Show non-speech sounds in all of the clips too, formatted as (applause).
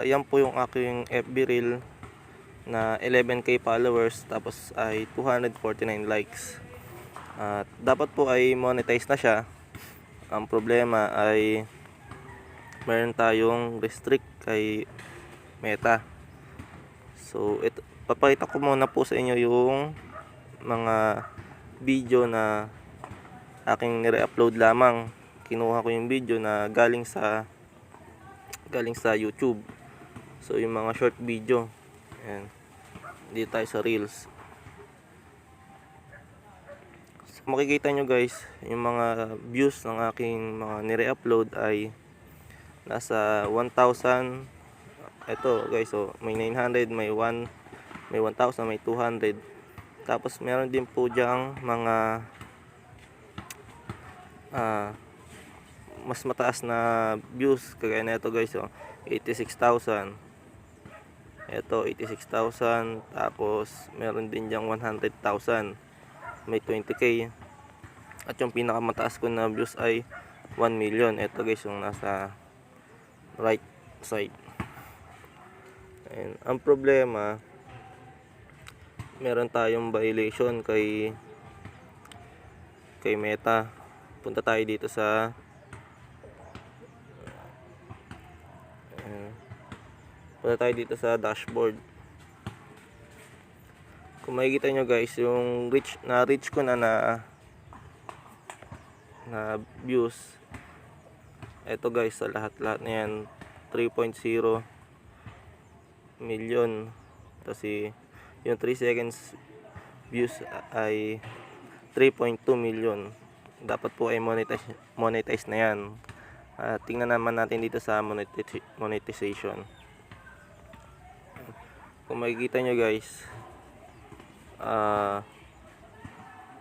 Ayan po yung aking FB reel na 11k followers tapos ay 249 likes. At dapat po ay monetize na siya. Ang problema ay meron tayong restrict kay Meta. So, ito, papakita ko muna po sa inyo yung mga video na aking nire-upload lamang. Kinuha ko yung video na galing sa galing sa YouTube. So, yung mga short video. Ayan. Dito tayo sa Reels. So, makikita nyo guys, yung mga views ng aking mga nire-upload ay nasa 1,000. Ito guys, so may 900, may 1, may 1,000, may 200. Tapos meron din po diyang mga ah mas mataas na views kagaya na ito guys oh, 86,000 ito 86,000 tapos meron din diyang 100,000 may 20k at yung pinakamataas ko na views ay 1 million. Ito guys yung nasa right side. Ayan. ang problema meron tayong violation kay kay Meta. Punta tayo dito sa punta tayo dito sa dashboard. Kung makikita nyo guys yung reach na reach ko na na na views. Eto guys sa lahat lahat na yan 3.0 million. Kasi yung 3 seconds views ay 3.2 million. Dapat po ay monetize, monetize na yan. Ah, tingnan naman natin dito sa monetiz- monetization kung makikita nyo guys ah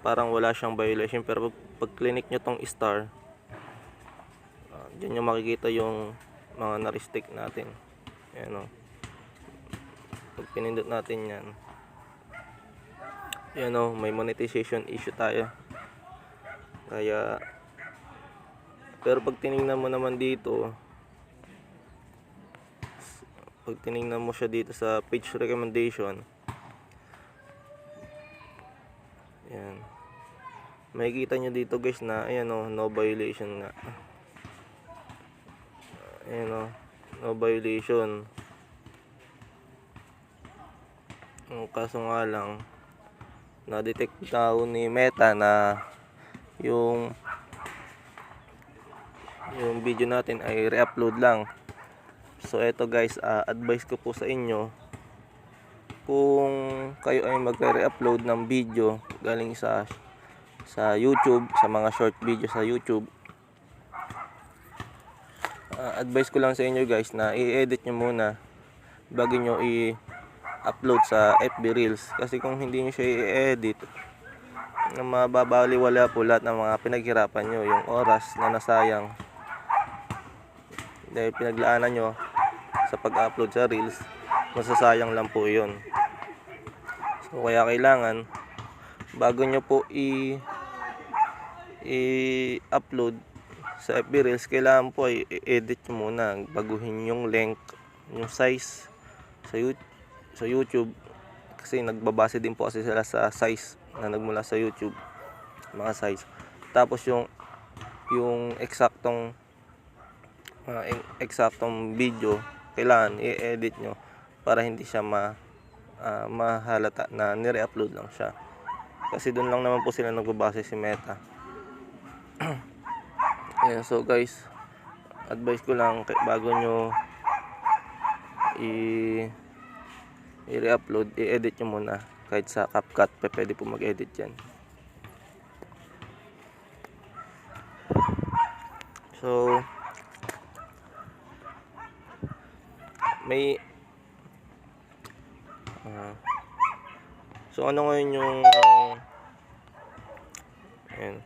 parang wala siyang violation. Pero pag, pag clinic nyo tong star uh, dyan nyo makikita yung mga na-restrict natin. Yan o pag pinindot natin yan yan o may monetization issue tayo. Kaya pero pag tiningnan mo naman dito pag tiningnan mo siya dito sa page recommendation. Yan makikita nyo dito guys na ayan o no violation nga. Ayan o no violation. Ang kaso nga lang na-detect daw ni Meta na yung yung video natin ay re-upload lang so eto guys ah, advice ko po sa inyo kung kayo ay magre-upload ng video galing sa sa YouTube sa mga short video sa YouTube ah, advice ko lang sa inyo guys na i-edit nyo muna bago nyo i-upload sa FB Reels. Kasi kung hindi nyo siya i-edit na mababaliwala po lahat ng mga pinaghirapan nyo yung oras na nasayang. Dahil pinaglaanan nyo sa pag-upload sa Reels masasayang lang po yun. So kaya kailangan bago nyo po i i-upload sa FB Reels kailangan po ay i-edit nyo muna. Baguhin yung length yung size sa sa YouTube. Kasi nagbabase din po kasi sila sa size na nagmula sa YouTube mga size. Tapos yung yung eksaktong uh, eksaktong video kailangan i-edit nyo para hindi siya ma ah, mahalata na nire-upload lang siya. Kasi doon lang naman po sila nagbabase si Meta. (clears throat) Ayan, so guys advice ko lang bago nyo i i-re-upload i-edit nyo muna. Kahit sa CapCut pwede po mag-edit yan. So may ah, so ano ngayon yung ayan.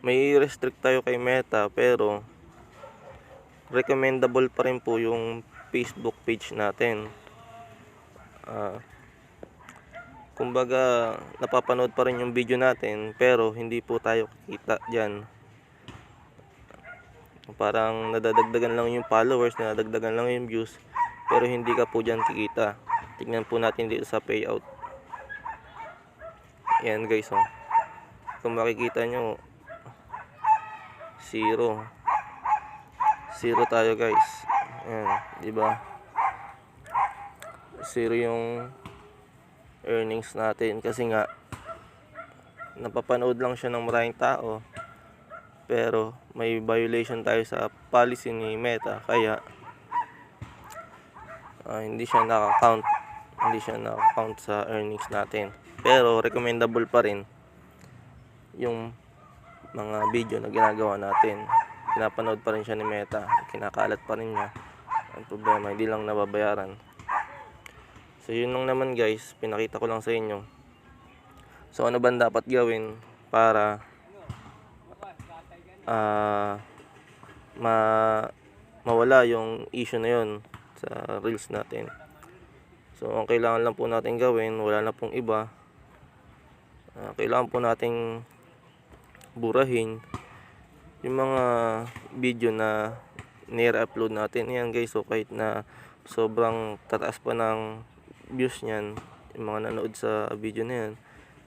May restrict tayo kay Meta pero recommendable pa rin po yung Facebook page natin. Ah. Kumbaga napapanood pa rin yung video natin pero hindi po tayo kita dyan Parang nadadagdagan lang yung followers, nadadagdagan lang yung views, pero hindi ka po dyan kikita. Tingnan po natin dito sa payout. Yan guys, oh. Kung makikita nyo, zero. Zero tayo guys. Yan, di ba? Zero yung earnings natin kasi nga napapanood lang siya ng maraming tao pero may violation tayo sa policy ni Meta kaya ah, hindi siya naka-count hindi siya naka-count sa earnings natin. Pero recommendable pa rin yung mga video na ginagawa natin. Pinapanood pa rin siya ni Meta kinakalat pa rin niya. Ang problema hindi lang nababayaran. So yun lang naman guys. Pinakita ko lang sa inyo. So ano ba dapat gawin para ah ma mawala yung issue na yun sa reels natin. So, ang kailangan lang po natin gawin, wala na pong iba. Ah, kailangan po nating burahin yung mga video na nire-upload natin. Yan guys, so kahit na sobrang tataas pa ng views niyan, yung mga nanood sa video na yan,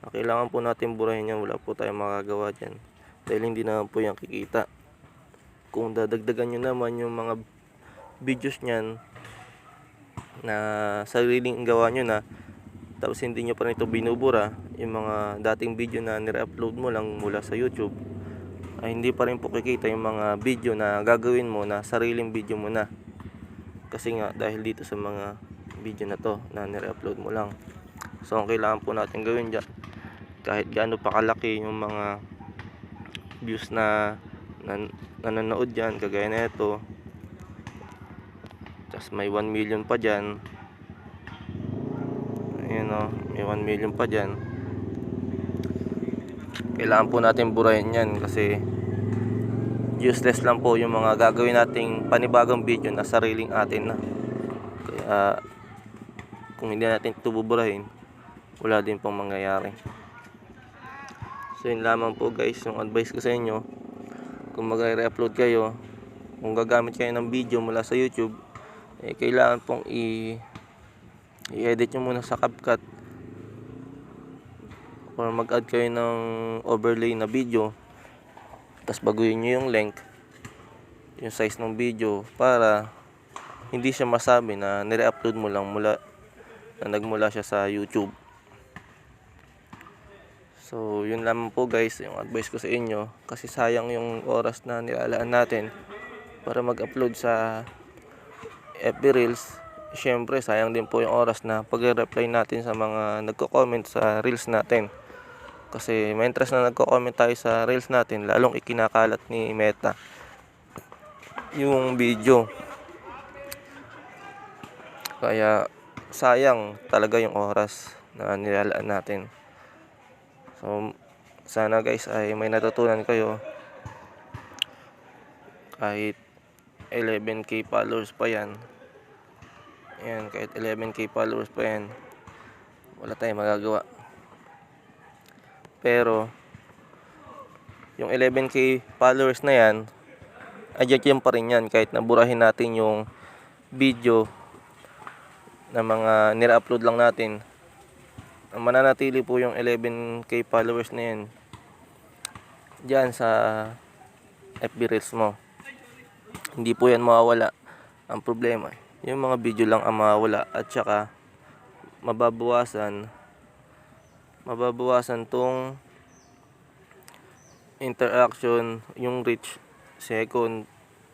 ah, kailangan po natin burahin yan, wala po tayong makagawa dyan. Dahil hindi naman po yan kikita. Kung dadagdagan nyo naman yung mga videos niyan na sariling gawa nyo na tapos hindi nyo pa rin ito binubura yung mga dating video na nire-upload mo lang mula sa YouTube ay hindi pa rin po kikita yung mga video na gagawin mo na sariling video mo na. Kasi nga dahil dito sa mga video na to na nire-upload mo lang. So ang kailangan po natin gawin dyan kahit gaano pa kalaki yung mga views na nan nanonood dyan kagaya na ito. Tapos may 1 million pa dyan. Ayan o may 1 million pa dyan. Kailangan po natin burahin yan kasi useless lang po yung mga gagawin nating panibagong video na sariling atin na. Kaya kung hindi natin ito buburahin wala din pong mangyayari so yun lamang po guys yung advice ko sa inyo. Kung mag-re-upload kayo kung gagamit kayo ng video mula sa YouTube eh kailangan pong i i-edit nyo muna sa CapCut or mag-add kayo ng overlay na video tapos baguhin nyo yung length yung size ng video para hindi siya masabi na nire-upload mo lang mula na nagmula siya sa YouTube So, yun lamang po guys, yung advice ko sa inyo. Kasi sayang yung oras na nilalaan natin para mag-upload sa FB Reels. Siyempre, sayang din po yung oras na pag-reply natin sa mga nagko-comment sa Reels natin. Kasi may interest na nagko-comment tayo sa Reels natin, lalong ikinakalat ni Meta yung video. Kaya, sayang talaga yung oras na nilalaan natin. So, sana guys ay may natutunan kayo. Kahit 11k followers pa yan. Yan, kahit 11k followers pa yan. Wala tayong magagawa. Pero, yung 11k followers na yan, adjust yan pa rin yan kahit naburahin natin yung video na mga nira-upload lang natin mananatili po yung 11k followers na yan dyan sa FB Reels mo. Hindi po yan mawawala ang problema. Yung mga video lang ang mawawala at saka mababawasan mababawasan tong interaction yung reach second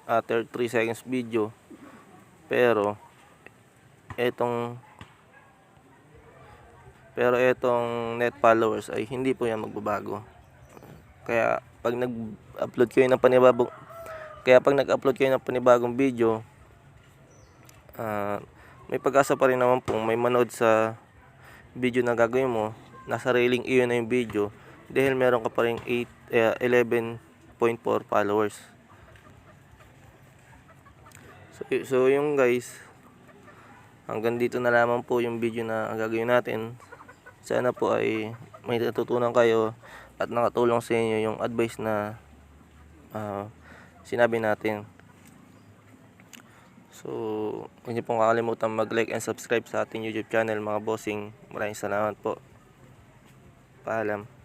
after 3 seconds video. Pero etong pero etong net followers ay hindi po yan magbabago. Kaya pag nag-upload kayo ng panibagong kaya pag nag-upload kayo ng panibagong video, ah, may pag-asa pa rin naman pong may manood sa video na gagawin mo, nasa railing iyon na yung video dahil meron ka pa rin 8, eh, 11.4 followers. So, so yung guys, hanggang dito na lamang po yung video na gagawin natin. Sana po ay may natutunan kayo at nakatulong sa inyo yung advice na ah, sinabi natin. So, huwag niyo pong kakalimutan mag-like and subscribe sa ating YouTube channel mga bossing. Maraming salamat po. Paalam.